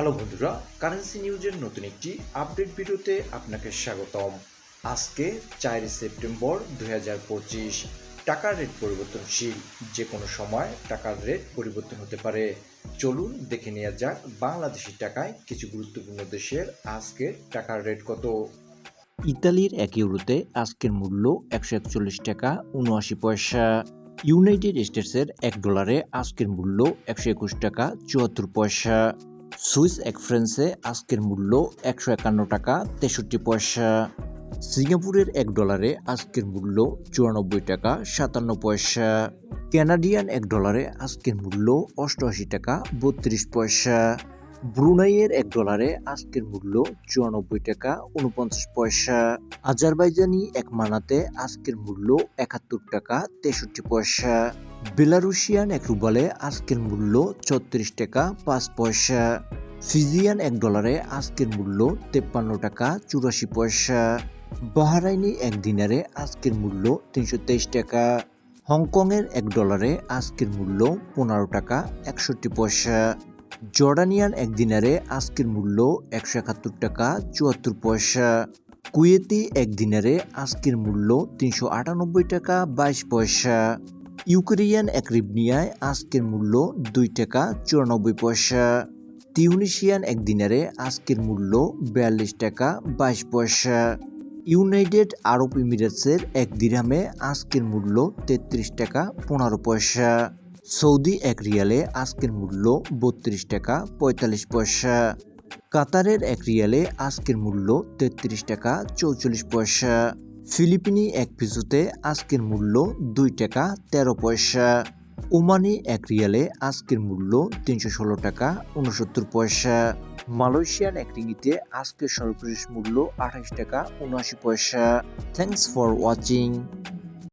Hello বন্ধুরা currency নিউজের নতুন একটি আপডেট ভিডিওতে আপনাকে স্বাগতম। আজকে চার সেপ্টেম্বর দুই টাকার রেট পরিবর্তনশীল, যে কোনো সময় টাকার রেট পরিবর্তন হতে পারে। চলুন দেখে নেওয়া যাক বাংলাদেশি টাকায় কিছু গুরুত্বপূর্ণ দেশের আজকে টাকার রেট কত। ইতালির এক ইউরোতে আজকের মূল্য একশো একচল্লিশ টাকা উনআশি পয়সা। ইউনাইটেড স্টেটসের এক ডলারে আজকের মূল্য একশো একুশ টাকা চুয়াত্তর পয়সা। সুইস এক ফ্রান্সে আজকের মূল্য একশো একান্ন টাকা, তেষট্টি পয়সা। সিঙ্গাপুরের এক ডলারে আজকের মূল্য চুরানব্বই টাকা, সাতান্ন পয়সা। ক্যানাডিয়ান এক ডলারে আজকের মূল্য অষ্টআশি টাকা, বত্রিশ পয়সা। ব্রুনাইয়ের এক ডলারে আজকের মূল্য চুরানব্বই টাকা, উনপঞ্চাশ পয়সা। আজারবাইজানি এক মানাতে আজকের মূল্য একাত্তর টাকা, তেষট্টি পয়সা। বেলারুশিয়ান এক রুবালে আজকের মূল্য ছত্রিশ টাকা, পাঁচ পয়সা। ফিজিয়ান এক ডলারে আজকের মূল্য তেপ্পান্ন টাকা, চুরাশি পয়সা। বাহারাইনি এক দিনারে আজকের মূল্য তিনশো তেইশ টাকা। হংকংয়ের এক ডলারে আজকের মূল্য পনেরো টাকা, একষট্টি পয়সা। জর্ডানিয়ান এক দিনারে আজকের মূল্য একশো একাত্তর টাকা, চুয়াত্তর পয়সা। কুয়েতি এক দিনারে আজকের মূল্য তিনশো আটানব্বই টাকা, বাইশ পয়সা। ইউক্রেনিয়ান এক রিবনিয়ায় আজকের মূল্য দুই টাকা চুরানব্বই পয়সা। তিউনিশিয়ান এক দিনারে আজকের মূল্য বিয়াল্লিশ টাকা বাইশ পয়সা। ইউনাইটেড আরব ইমিরেটসের এক দিরহামে আজকের মূল্য তেত্রিশ টাকা পনেরো পয়সা। সৌদি এক রিয়ালে আজকের মূল্য বত্রিশ টাকা পঁয়তাল্লিশ পয়সা। কাতারের এক রিয়ালে আজকের মূল্য তেত্রিশ টাকা চৌচল্লিশ পয়সা। ফিলিপিনি এক পিসুতে আজকের মূল্য দুই টাকা তেরো পয়সা। ওমানি এক রিয়ালে আজকের মূল্য তিনশো ষোলো টাকা উনসত্তর পয়সা। মালয়েশিয়ান এক রিঙ্গিতে আজকের সর্বশেষ মূল্য আঠাশ টাকা উনআশি পয়সা। Thanks for watching